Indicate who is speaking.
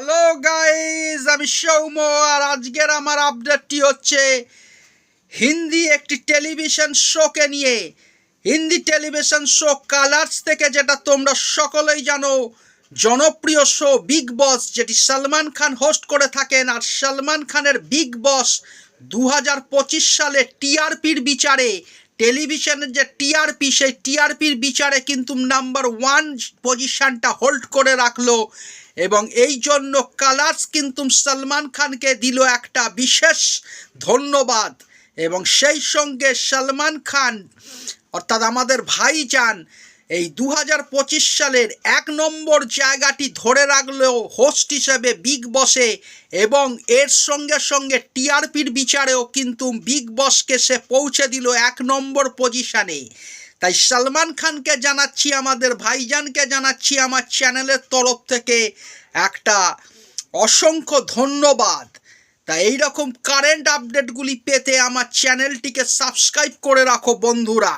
Speaker 1: Hello guys আমি সৌম আর আজকের আমার আপডেটটি হচ্ছে হিন্দি একটি টেলিভিশন শোকে নিয়ে। হিন্দি টেলিভিশন শো কালার্স থেকে যেটা তোমরা সকলেই জানো, জনপ্রিয় শো বিগ বস যেটি সালমান খান হোস্ট করে থাকেন। আর সলমান খানের বিগ বস দু হাজার পঁচিশ সালে টিআরপির বিচারে টেলিভিশনের যে টিআরপি সেই টিআরপির বিচারে কিন্তু নাম্বার ওয়ান পজিশনটা হোল্ড করে রাখল। এবং এই জন্য কালার্স কিন্তু সলমান খানকে দিল একটা বিশেষ ধন্যবাদ। এবং সেই সঙ্গে সলমান খান, অর্থাৎ আমাদের ভাইজান, এই দু হাজার পঁচিশ সালের এক নম্বর জায়গাটি ধরে রাখলেও হোস্ট হিসেবে বিগ বসে এবং এর সঙ্গে সঙ্গে টিআরপির বিচারেও কিন্তু বিগ বসকে সে পৌঁছে দিল এক নম্বর পজিশানে তাই সালমান খানকে জানাচ্ছি, আমাদের ভাইজানকে জানাচ্ছি আমার চ্যানেলের তরফ থেকে একটা অসংখ্য ধন্যবাদ। তা এইরকম কারেন্ট আপডেটগুলি পেতে আমার চ্যানেলটিকে সাবস্ক্রাইব করে রাখো বন্ধুরা।